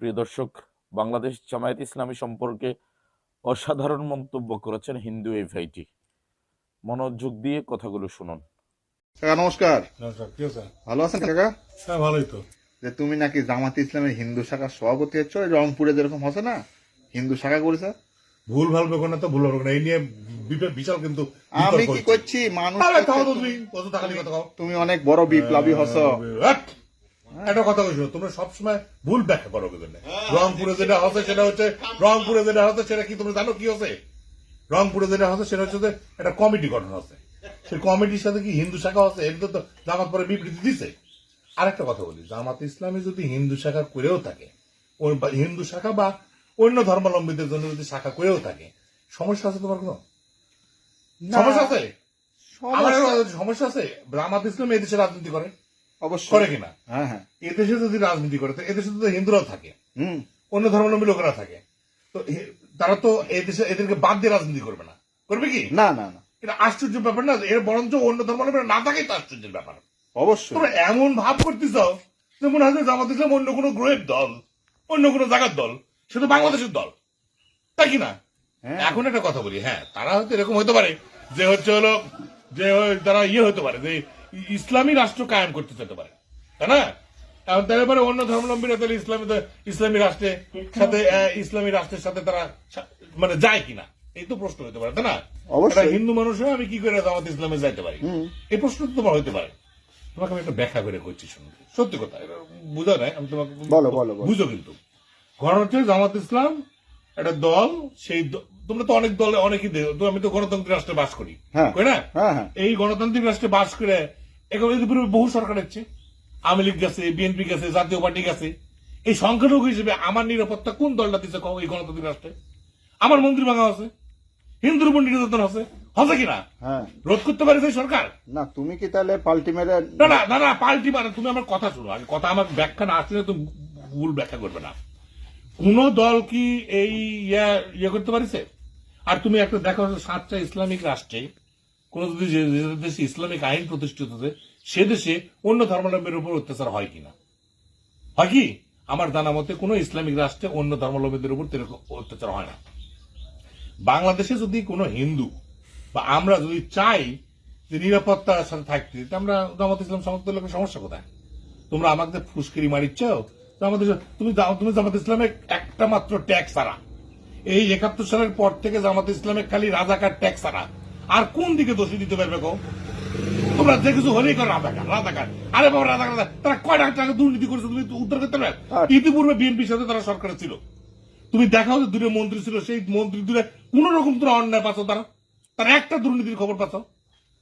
প্রিয় দর্শক বাংলাদেশ জামায়াত ইসলামী সম্পর্কে অসাধারণ মন্তব্য করেছেন হিন্দু এই ভাইটি। মনোযোগ দিয়ে কথাগুলো শুনুন। কাকা নমস্কার। নমস্কার কি আছে ভালো আছেন কাকা? হ্যাঁ ভালোই তো। যে তুমি নাকি জামাত ইসলামের হিন্দু শাখার সভাপতি হচ্ছ রংপুরে যেরকম হচ্ছে না? হিন্দু শাখা করেছে ভুল ভালো বেকো না তো ভুল ভালো না। এই নিয়ে বিশাল কিন্তু আমি কি করছি? মানুষ তুমি। কত টাকা নিয়ে কথা। তুমি অনেক বড় বিপ্লবী হচ্ছ। হ্যাট! একটা কথা বলছো তোমরা সবসময় ভুল ব্যাখ্যা করো কিন্তু রংপুরে যেটা হচ্ছে সেটা হচ্ছে রংপুরে যেটা হচ্ছে সেটা কি তোমরা জানো কি হচ্ছে? রংপুরে যেটা হচ্ছে সেটা হচ্ছে একটা কমিটি গঠন হচ্ছে। সেই কমিটির সাথে কি হিন্দু শাখা হচ্ছে? এটা তো জামাত পরে বিবৃতি দিছে। আরেকটা কথা বলি জামাত ইসলামী যদি হিন্দু শাখা করেও থাকে হিন্দু শাখা বা অন্য ধর্মাবলম্বীদের জন্য যদি শাখা করেও থাকে সমস্যা আছে তোমার কোনো? সমস্যা আছে? আমার সমস্যা আছে? জামাত ইসলাম এদেশে রাজনীতি করে। অবশ্যই। করে কিনা। হ্যাঁ হ্যাঁ। এদেশে যদি রাজনীতি করে তো এদেশে তো হিন্দুরাও থাকে। হুম। অন্য ধর্মাবলম্বী লোকেরা থাকে। তো তারা তো এদেশে এদেরকে বাদ দিয়ে রাজনীতি করবে না। করবে কি? না না না। এটা আশ্চর্য ব্যাপার না এর বরঞ্চ অন্য ধর্মাবলম্বীরা না থাকেই তো আশ্চর্যের ব্যাপার। অবশ্যই। তোমরা এমন ভাব করতেছ যে মনে হয় জামাত ইসলাম অন্য কোনো গ্রহের দল অন্য কোনো জায়গার দল তো বাংলাদেশের দল। তাই কি না? হ্যাঁ। এখন একটা কথা বলি হ্যাঁ তারা হয়তো এরকম হতে পারে যে হচ্ছে হলো যে তারা ইয়ে হতে পারে যে ইসলামী রাষ্ট্র কায়েম করতে চাইতে পারে তাই না এখন তাহলে পরে অন্য ধর্মাবলম্বীরা তাহলে ইসলামী ইসলামী রাষ্ট্রে সাথে ইসলামী রাষ্ট্রের সাথে তারা মানে যায় কিনা এই তো প্রশ্ন হতে পারে তাই না অবশ্যই। হিন্দু মানুষ আমি কি করে জামাত ইসলামে যাইতে পারি এই প্রশ্ন তো তোমার হতে পারে তোমাকে আমি একটা ব্যাখ্যা করে করছি শুনুন সত্যি কথা এটা বুঝা নাই আমি তোমাকে বলো, বলো, বলো। বুঝো কিন্তু ঘটনা হচ্ছে জামাত ইসলাম একটা দল সেই তোমরা তো অনেক দলে অনেকই আমি তো গণতান্ত্রিক রাষ্ট্রে বাস করি হ্যাঁ। না হ্যাঁ, হ্যাঁ। এই গণতান্ত্রিক রাষ্ট্রে বাস করে পূর্বে বহু সরকার হচ্ছে আওয়ামী লীগ গেছে বিএনপি গেছে জাতীয় পার্টি গেছে এই সংখ্যালঘু হিসেবে আমার নিরাপত্তা কোন দলটা দিচ্ছে এই গণতান্ত্রিক রাষ্ট্রে? আমার মন্ত্রী ভাঙা আছে হিন্দুর উপর নির্যাতন আছে হবে কিনা? হ্যাঁ। রোধ করতে পারে সরকার? না তুমি কি তাহলে পাল্টি মেরে না না না না পাল্টি মানে তুমি আমার কথা শুনো আগে কথা আমার ব্যাখ্যা না আসলে তুমি ভুল ব্যাখ্যা করবে না। কোন দল কি এই ইয়া ইয়ে করতে পারিছে? আর তুমি একটা দেখো সাতটা ইসলামিক রাষ্ট্রে কোন যদি দেশে ইসলামিক আইন প্রতিষ্ঠিত হচ্ছে সে দেশে অন্য ধর্মাবলম্বীর উপর অত্যাচার হয় কিনা? হয় কি? আমার জানা মতে কোন ইসলামিক রাষ্ট্রে অন্য ধর্মাবলম্বীদের উপর অত্যাচার হয় না। বাংলাদেশে যদি কোনো হিন্দু বা আমরা যদি চাই যে নিরাপত্তার সাথে থাকতে আমরা জামাত ইসলাম সমস্ত লোকের সমস্যা কোথায়? তোমরা আমাদের ফুসকিরি মারিচ্ছ ইসলাম- তুমি তুমি জামাত ইসলামের একটা মাত্র ট্যাক্স ছাড়া। এই একাত্তর সালের পর থেকে জামাত ইসলামের খালি রাজাকার ট্যাক্স ছাড়া। আর কোন দিকে দোষী দিতে পারবে কো তোমরা যে কিছু হলেই করো রাধাকার রাজাকার। আরে বাবা রাধাকার তারা কয় টাকা টাকা দুর্নীতি করেছে? তুমি উদ্ধার করতে পারবে? ইতিপূর্বে বিএনপির সাথে তারা সরকারে ছিল। তুমি দেখাও যে দূরে মন্ত্রী ছিল সেই মন্ত্রী দূরে কোন রকম তোরা অন্যায় পাচ্ছ তারা? তারা একটা দুর্নীতির খবর পাচ্ছ।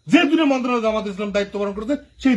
যে দূরে মন্ত্রণালয় জামাত ইসলাম দায়িত্ব পালন করেছে সেই